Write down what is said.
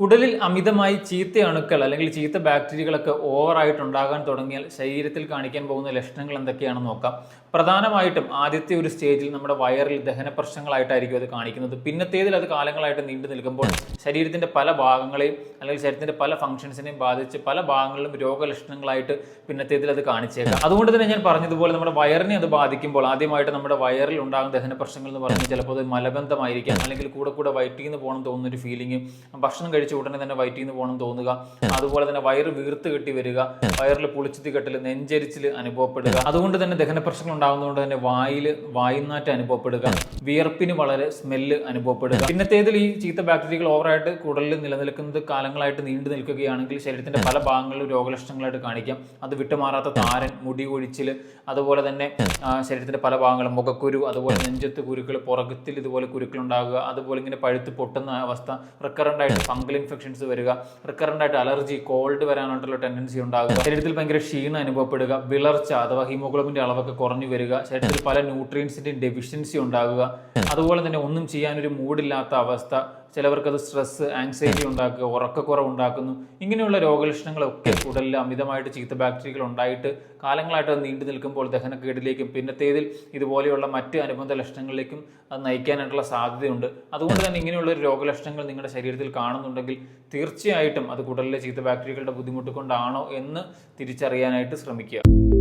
കുടലിൽ അമിതമായി ചീത്ത അണുക്കൾ അല്ലെങ്കിൽ ചീത്ത ബാക്ടീരിയകളൊക്കെ ഓവറായിട്ട് ഉണ്ടാകാൻ തുടങ്ങിയാൽ ശരീരത്തിൽ കാണിക്കാൻ പോകുന്ന ലക്ഷണങ്ങൾ എന്തൊക്കെയാണെന്ന് നോക്കാം. പ്രധാനമായിട്ടും ആദ്യത്തെ ഒരു സ്റ്റേജിൽ നമ്മുടെ വയറിൽ ദഹന പ്രശ്നങ്ങളായിട്ടായിരിക്കും അത് കാണിക്കുന്നത്. പിന്നത്തേതിൽ അത് കാലങ്ങളായിട്ട് നീണ്ടു നിൽക്കുമ്പോൾ ശരീരത്തിന്റെ പല ഭാഗങ്ങളെയും അല്ലെങ്കിൽ ശരീരത്തിന്റെ പല ഫംഗ്ഷൻസിനെയും ബാധിച്ച് പല ഭാഗങ്ങളിലും രോഗലക്ഷണങ്ങളായിട്ട് പിന്നത്തേതിൽ അത് കാണിച്ചേക്കാം. അതുകൊണ്ട് തന്നെ ഞാൻ പറഞ്ഞതുപോലെ നമ്മുടെ വയറിനെ അത് ബാധിക്കുമ്പോൾ ആദ്യമായിട്ട് നമ്മുടെ വയറിൽ ഉണ്ടാകുന്ന ദഹന പ്രശ്നങ്ങൾ എന്ന് പറഞ്ഞാൽ ചിലപ്പോൾ അത് മലബന്ധമായിരിക്കാം അല്ലെങ്കിൽ കൂടെ കൂടെ വയറ്റിൽ നിന്ന് പോകണം തോന്നുന്ന ഒരു ഫീലിംഗ് ഭക്ഷണം കഴിച്ച ഉടനെ തന്നെ വയറ്റിൽ നിന്ന് പോകണം തോന്നുക. അതുപോലെ തന്നെ വയറ് വീർത്ത് കെട്ടി വരിക. വയറിൽ പുളിച്ചുത്തി കെട്ടൽ നെഞ്ചരിച്ചിൽ അനുഭവപ്പെടുക. അതുകൊണ്ട് തന്നെ ദഹന പ്രശ്നങ്ങൾ ഉണ്ടാകുന്നതുകൊണ്ട് തന്നെ വായിൽ വായുനാറ്റം അനുഭവപ്പെടുക. വിയർപ്പിന് വളരെ സ്മെല്ല് അനുഭവപ്പെടുക. പിന്നത്തേതിൽ ഈ ചീത്ത ബാക്ടീരിയകൾ ഓവറായിട്ട് കുടലിൽ നിലനിൽക്കുന്നത് കാലങ്ങളായിട്ട് നീണ്ടു നിൽക്കുകയാണെങ്കിൽ ശരീരത്തിന്റെ പല ഭാഗങ്ങളിലും രോഗലക്ഷണങ്ങളായിട്ട് കാണിക്കാം. അത് വിട്ടുമാറാത്ത താരൻ മുടി ഒഴിച്ചിൽ അതുപോലെ തന്നെ ശരീരത്തിന്റെ പല ഭാഗങ്ങളും മുഖക്കുരു അതുപോലെ നെഞ്ചത്ത് കുരുക്കൾ പുറകത്തിൽ ഇതുപോലെ കുരുക്കൾ ഉണ്ടാകുക അതുപോലെ ഇങ്ങനെ പഴുത്ത് പൊട്ടുന്ന അവസ്ഥ റിക്കറന്റ് ആയിട്ട് ഫംഗൽ ഇൻഫെക്ഷൻസ് വരിക റിക്കറന്റ് ആയിട്ട് അലർജി കോൾഡ് വരാനായിട്ടുള്ള ടെൻഡൻസി ഉണ്ടാകുക ശരീരത്തിൽ ഭയങ്കര ക്ഷീണം അനുഭവപ്പെടുക വിളർച്ച അഥവാ ഹീമോഗ്ലോബിന്റെ അളവൊക്കെ കുറഞ്ഞു വരിക ശരീരത്തിൽ പല ന്യൂട്രിയൻസിന്റെയും ഡെഫിഷ്യൻസി ഉണ്ടാകുക. അതുപോലെ തന്നെ ഒന്നും ചെയ്യാനൊരു മൂഡില്ലാത്ത അവസ്ഥ ചിലവർക്ക് അത് സ്ട്രെസ് ആങ്സൈറ്റി ഉണ്ടാക്കുക ഉറക്കക്കുറവ് ഉണ്ടാക്കുന്നു ഇങ്ങനെയുള്ള രോഗലക്ഷണങ്ങളൊക്കെ ഉടലിൽ അമിതമായിട്ട് ചീത്ത ബാക്ടീരിയകൾ ഉണ്ടായിട്ട് കാലങ്ങളായിട്ട് അത് നീണ്ടു നിൽക്കുമ്പോൾ ദഹനക്കേടിലേക്കും പിന്നത്തേതിൽ ഇതുപോലെയുള്ള മറ്റ് അനുബന്ധ ലക്ഷണങ്ങളിലേക്കും അത് നയിക്കാനായിട്ടുള്ള സാധ്യതയുണ്ട്. അതുകൊണ്ട് തന്നെ ഇങ്ങനെയുള്ള ഒരു രോഗലക്ഷണങ്ങൾ നിങ്ങളുടെ ശരീരത്തിൽ കാണുന്നുണ്ടെങ്കിൽ തീർച്ചയായിട്ടും അത് കുടലിലെ ചീത്ത ബാക്ടീരിയകളുടെ ബുദ്ധിമുട്ട് കൊണ്ടാണോ എന്ന് തിരിച്ചറിയാനായിട്ട് ശ്രമിക്കുക.